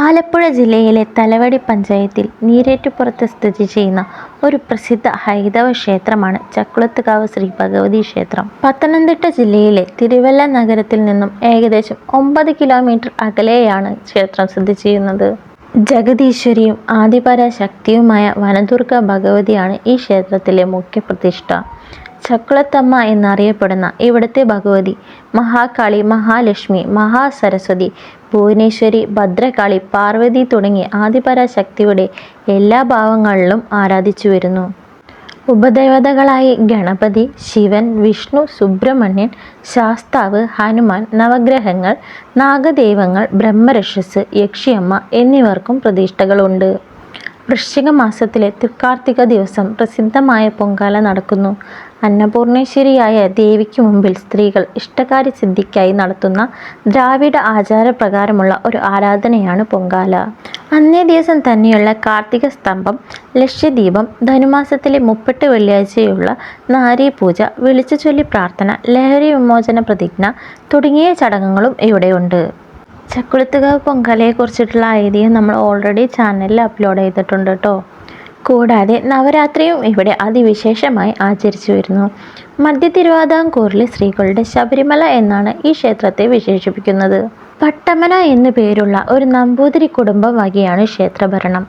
ആലപ്പുഴ ജില്ലയിലെ തലവടി പഞ്ചായത്തിൽ നീരേറ്റുപുറത്ത് സ്ഥിതി ചെയ്യുന്ന ഒരു പ്രസിദ്ധ ഹൈന്ദവ ക്ഷേത്രമാണ് ചക്കുളത്തുകാവ് ശ്രീ ഭഗവതി ക്ഷേത്രം. പത്തനംതിട്ട ജില്ലയിലെ തിരുവല്ല നഗരത്തിൽ നിന്നും ഏകദേശം ഒമ്പത് കിലോമീറ്റർ അകലെയാണ് ക്ഷേത്രം സ്ഥിതി ചെയ്യുന്നത്. ജഗദീശ്വരിയും ആദിപരാശക്തിയുമായ വനദുർഗ ഭഗവതിയാണ് ഈ ക്ഷേത്രത്തിലെ മുഖ്യപ്രതിഷ്ഠ. ചക്കുളത്തമ്മ എന്നറിയപ്പെടുന്ന ഇവിടുത്തെ ഭഗവതി മഹാകാളി, മഹാലക്ഷ്മി, മഹാസരസ്വതി, ഭുവനേശ്വരി, ഭദ്രകാളി, പാർവതി തുടങ്ങി ആദിപരാശക്തിയുടെ എല്ലാ ഭാവങ്ങളിലും ആരാധിച്ചു വരുന്നു ഉപദേവതകളായി ഗണപതി, ശിവൻ, വിഷ്ണു, സുബ്രഹ്മണ്യൻ, ശാസ്താവ്, ഹനുമാൻ, നവഗ്രഹങ്ങൾ, നാഗദൈവങ്ങൾ, ബ്രഹ്മരക്ഷസ്, യക്ഷിയമ്മ എന്നിവർക്കും പ്രതിഷ്ഠകളുണ്ട്. വൃശ്ചിക മാസത്തിലെ തൃക്കാർത്തിക ദിവസം പ്രസിദ്ധമായ പൊങ്കാല നടക്കുന്നു. അന്നപൂർണേശ്വരിയായ ദേവിക്ക് മുമ്പിൽ സ്ത്രീകൾ ഇഷ്ടകാര്യ സിദ്ധിക്കായി നടത്തുന്ന ദ്രാവിഡ ആചാരപ്രകാരമുള്ള ഒരു ആരാധനയാണ് പൊങ്കാല. അന്നേ ദിവസം തന്നെയുള്ള കാർത്തിക സ്തംഭം, ലക്ഷ്യദീപം ധനുമാസത്തിലെ മുപ്പെട്ട് വെള്ളിയാഴ്ചയുള്ള നാരീപൂജ, വിളിച്ചുചൊല്ലി പ്രാർത്ഥന, ലഹരി വിമോചന പ്രതിജ്ഞ തുടങ്ങിയ ചടങ്ങുകളും ഇവിടെയുണ്ട്. ചക്കുളത്തുകാവ് പൊങ്കാലയെക്കുറിച്ചിട്ടുള്ള ഐതിഹ്യം നമ്മൾ ഓൾറെഡി ചാനലിൽ അപ്ലോഡ് ചെയ്തിട്ടുണ്ട് കേട്ടോ കൂടാതെ നവരാത്രിയും ഇവിടെ അതിവിശേഷമായി ആചരിച്ചു വരുന്നു മധ്യ തിരുവിതാംകൂറിലെ സ്ത്രീകളുടെ ശബരിമല എന്നാണ് ഈ ക്ഷേത്രത്തെ വിശേഷിപ്പിക്കുന്നത്. പട്ടമന എന്നു പേരുള്ള ഒരു നമ്പൂതിരി കുടുംബം വകയാണ് ക്ഷേത്രഭരണം.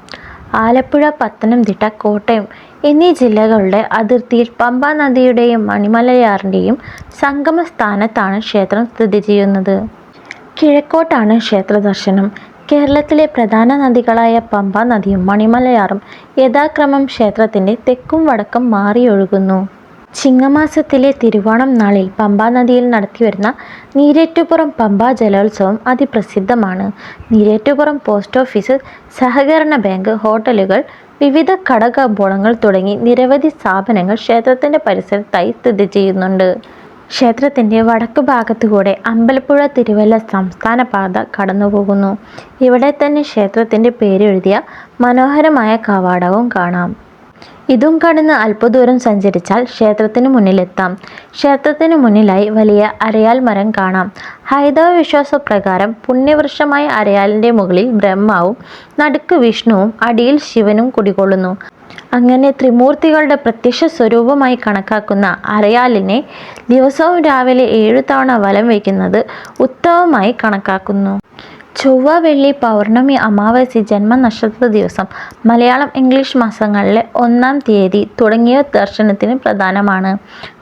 ആലപ്പുഴ, പത്തനംതിട്ട, കോട്ടയം എന്നീ ജില്ലകളുടെ അതിർത്തിയിൽ പമ്പാനദിയുടെയും സംഗമ സംഗമസ്ഥാനത്താണ് ക്ഷേത്രം സ്ഥിതി ചെയ്യുന്നത്. കിഴക്കോട്ടാണ് ക്ഷേത്രദർശനം. കേരളത്തിലെ പ്രധാന നദികളായ പമ്പ നദിയും മണിമലയാറും യഥാക്രമം ക്ഷേത്രത്തിന്റെ തെക്കും വടക്കും മാറിയൊഴുകുന്നു. ചിങ്ങമാസത്തിലെ തിരുവോണം നാളിൽ പമ്പാ നദിയിൽ നടത്തിവരുന്ന നീരേറ്റുപുറം പമ്പാ ജലോത്സവം അതിപ്രസിദ്ധമാണ്. നീരേറ്റുപുറം പോസ്റ്റ് ഓഫീസ്, സഹകരണ ബാങ്ക്, ഹോട്ടലുകൾ, വിവിധ കടകമ്പോളങ്ങൾ തുടങ്ങി നിരവധി സ്ഥാപനങ്ങൾ ക്ഷേത്രത്തിന്റെ പരിസരത്തായി സ്ഥിതി ചെയ്യുന്നുണ്ട്. ക്ഷേത്രത്തിന്റെ വടക്കുഭാഗത്തുകൂടെ അമ്പലപ്പുഴ-തിരുവല്ല സംസ്ഥാന പാത കടന്നുപോകുന്നു. ഇവിടെത്തന്നെ ക്ഷേത്രത്തിന്റെ പേരെഴുതിയ മനോഹരമായ കവാടവും കാണാം. ഇതും കടന്ന് അല്പദൂരം സഞ്ചരിച്ചാൽ ക്ഷേത്രത്തിന് മുന്നിലെത്താം. ക്ഷേത്രത്തിന് മുന്നിലായി വലിയ അരയാൽ മരം കാണാം. ഹൈന്ദവ വിശ്വാസപ്രകാരം പുണ്യവൃക്ഷമായ അരയാലിന്റെ മുകളിൽ ബ്രഹ്മാവും നടുക്ക് വിഷ്ണുവും അടിയിൽ ശിവനും കുടികൊള്ളുന്നു. അങ്ങനെ ത്രിമൂർത്തികളുടെ പ്രത്യക്ഷ സ്വരൂപമായി കണക്കാക്കുന്ന അരയാലിനെ ദിവസവും രാവിലെ ഏഴു തവണ വലം വയ്ക്കുന്നത് ഉത്തമമായി കണക്കാക്കുന്നു. ചൊവ്വ, വെള്ളി, പൗർണമി അമാവാസി, ജന്മ നക്ഷത്ര ജന്മനക്ഷത്രദിവസം, മലയാളം, ഇംഗ്ലീഷ് മാസങ്ങളിലെ ഒന്നാം തീയതി തുടങ്ങിയ ദർശനത്തിന് പ്രധാനമാണ്.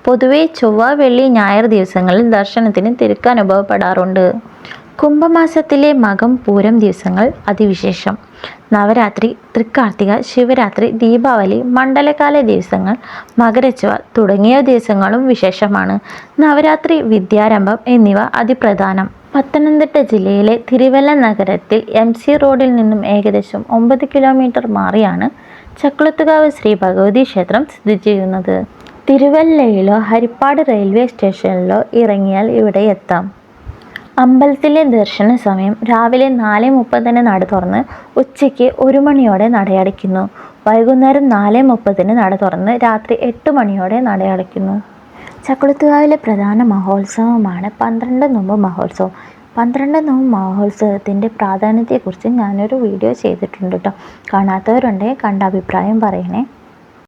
പൊതുവെ ചൊവ്വ, വെള്ളി, ഞായർ ദിവസങ്ങളിൽ ദർശനത്തിന് തിരക്ക് അനുഭവപ്പെടാറുണ്ട്. കുംഭമാസത്തിലെ മകം, പൂരം ദിവസങ്ങൾ അതിവിശേഷം. നവരാത്രി, തൃക്കാർത്തിക, ശിവരാത്രി, ദീപാവലി, മണ്ഡലകാല ദിവസങ്ങൾ, മകരച്ചുവ തുടങ്ങിയ ദിവസങ്ങളും വിശേഷമാണ്. നവരാത്രി, വിദ്യാരംഭം എന്നിവ അതിപ്രധാനം. പത്തനംതിട്ട ജില്ലയിലെ തിരുവല്ല നഗരത്തിൽ എം. സി. റോഡിൽ നിന്നും ഏകദേശം ഒമ്പത് കിലോമീറ്റർ മാറിയാണ് ചക്കുളത്തുകാവ് ശ്രീ ഭഗവതി ക്ഷേത്രം സ്ഥിതി ചെയ്യുന്നത്. തിരുവല്ലയിലോ ഹരിപ്പാട് റെയിൽവേ സ്റ്റേഷനിലോ ഇറങ്ങിയാൽ ഇവിടെ എത്താം. അമ്പലത്തിലെ ദർശന സമയം രാവിലെ നാല് മുപ്പതിന് നട തുറന്ന് ഉച്ചയ്ക്ക് ഒരു മണിയോടെ നടയടയ്ക്കുന്നു. വൈകുന്നേരം നാല് മുപ്പതിന് നട തുറന്ന് രാത്രി എട്ട് മണിയോടെ നടയടയ്ക്കുന്നു. ചക്കുളത്തുകാവിലെ പ്രധാന മഹോത്സവമാണ് പന്ത്രണ്ട് നോമ്പ് മഹോത്സവം. പന്ത്രണ്ട് നോമ്പ് മഹോത്സവത്തിന്റെ പ്രാധാന്യത്തെക്കുറിച്ച് ഞാനൊരു വീഡിയോ ചെയ്തിട്ടുണ്ട് കേട്ടോ കാണാത്തവരുണ്ടെങ്കിൽ കണ്ട അഭിപ്രായം പറയണേ.